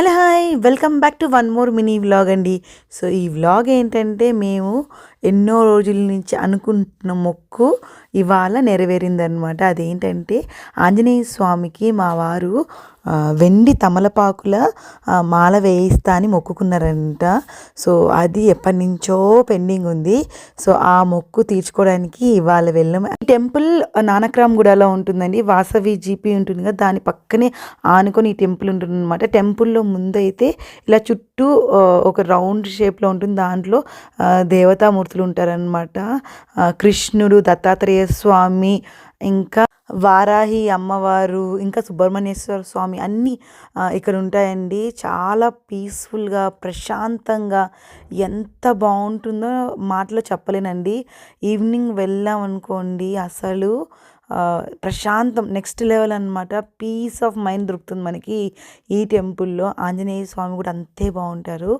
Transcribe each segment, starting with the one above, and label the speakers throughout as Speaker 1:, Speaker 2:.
Speaker 1: Hello hi welcome back to one more mini vlog అండి. So ఈ vlog ఏంటంటే మేము ఎన్నో రోజుల నుంచి అనుకుంటున్న మొక్కు ఇవాళ నెరవేరిందనమాట అదేంటంటే ఆంజనేయ స్వామికి మా వారు వెండి తమలపాకుల మాల వేయిస్తా అని మొక్కుకున్నారంట. సో అది ఎప్పటి నుంచో పెండింగ్ ఉంది. సో ఆ మొక్కు తీర్చుకోవడానికి ఇవాళ వెళ్ళాం. ఈ టెంపుల్ నానక్రామ్ గుడలో ఉంటుందండి. వాసవి జీపీ ఉంటుంది కదా దాని పక్కనే ఆనుకొని ఈ టెంపుల్ ఉంటుంది అనమాట టెంపుల్లో ముందైతే ఇలా చుట్టూ ఒక రౌండ్ షేప్లో ఉంటుంది. దాంట్లో దేవతామూర్తులు ఉంటారనమాట కృష్ణుడు దత్తాత్రేయ స్వామి ఇంకా వారాహి అమ్మవారు ఇంకా సుబ్రహ్మణ్యేశ్వర స్వామి అన్నీ ఇక్కడ ఉంటాయండి. చాలా పీస్ఫుల్గా ప్రశాంతంగా ఎంత బాగుంటుందో మాటలో చెప్పలేనండి. ఈవినింగ్ వెళ్ళాం అనుకోండి అసలు ప్రశాంతం నెక్స్ట్ లెవెల్ అనమాట పీస్ ఆఫ్ మైండ్ దొరుకుతుంది మనకి ఈ టెంపుల్లో ఆంజనేయ స్వామి కూడా అంతే బాగుంటారు.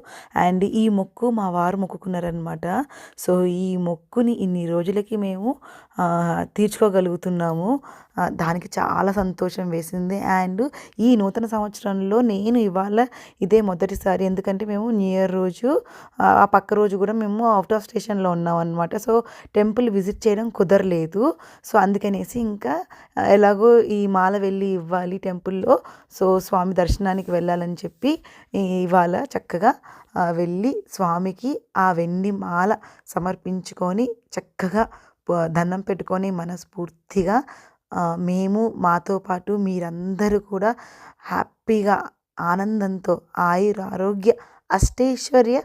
Speaker 1: అండ్ ఈ మొక్కు మా వారు మొక్కుకున్నారనమాట సో ఈ మొక్కుని ఇన్ని రోజులకి మేము తీర్చుకోగలుగుతున్నాము. దానికి చాలా సంతోషం వేసింది. అండ్ ఈ నూతన సంవత్సరంలో నేను ఇవాళ ఇదే మొదటిసారి. ఎందుకంటే మేము న్యూ ఇయర్ రోజు ఆ ఆ పక్క రోజు కూడా మేము అవుట్ ఆఫ్ స్టేషన్లో ఉన్నాం అనమాట సో టెంపుల్ విజిట్ చేయడం కుదరలేదు. సో అందుకనేసి ఇంకా ఎలాగో ఈ మాల వెళ్ళి ఇవ్వాలి టెంపుల్లో. సో స్వామి దర్శనానికి వెళ్ళాలని చెప్పి ఇవాళ చక్కగా వెళ్ళి స్వామికి ఆ వెండి మాల సమర్పించుకొని చక్కగా దండం పెట్టుకొని మనస్ఫూర్తిగా మేము మాతో పాటు మీరందరూ కూడా హ్యాపీగా ఆనందంతో ఆయుర ఆరోగ్య అష్టైశ్వర్య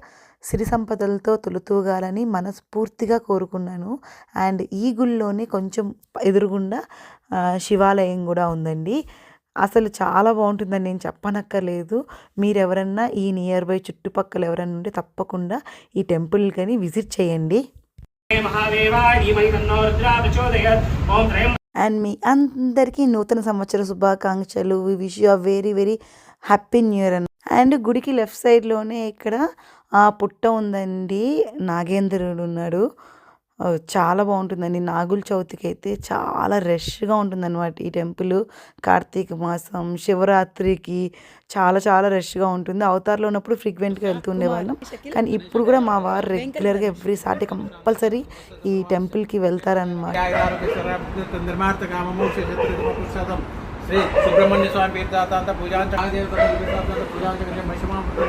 Speaker 1: సిరి సంపదలతో తొలుతూగాలని మనస్ఫూర్తిగా కోరుకున్నాను. అండ్ ఈ గుళ్ళోనే కొంచెం ఎదురుగుండా శివాలయం కూడా ఉందండి. అసలు చాలా బాగుంటుందని నేను చెప్పనక్కర్లేదు. మీరు ఎవరన్నా ఈ నియర్ బై చుట్టుపక్కల ఎవరన్నా ఉంటే తప్పకుండా ఈ టెంపుల్ కానీ విజిట్ చేయండి. అండ్ మీ అందరికీ నూతన సంవత్సర శుభాకాంక్షలు. Wish you very very happy new year అన్న అండ్ గుడికి లెఫ్ట్ సైడ్లోనే ఇక్కడ ఆ పుట్ట ఉందండి. నాగేంద్రుడు ఉన్నాడు. చాలా బాగుంటుందండి. నాగుల చవితికి అయితే చాలా రష్గా ఉంటుందన్నమాట ఈ టెంపుల్. కార్తీక మాసం శివరాత్రికి చాలా చాలా రష్గా ఉంటుంది. అవతార్లో ఉన్నప్పుడు ఫ్రీక్వెంట్గా వెళ్తుండే వాళ్ళం కానీ ఇప్పుడు కూడా మా వారు రెగ్యులర్గా ఎవ్రీ సాటర్డే కంపల్సరీ ఈ టెంపుల్కి వెళ్తారనమాట
Speaker 2: శ్రీ సుబ్రహ్మణ్య స్వామి తీర్థాంత పూజాంచ పూజాంచ మహిమా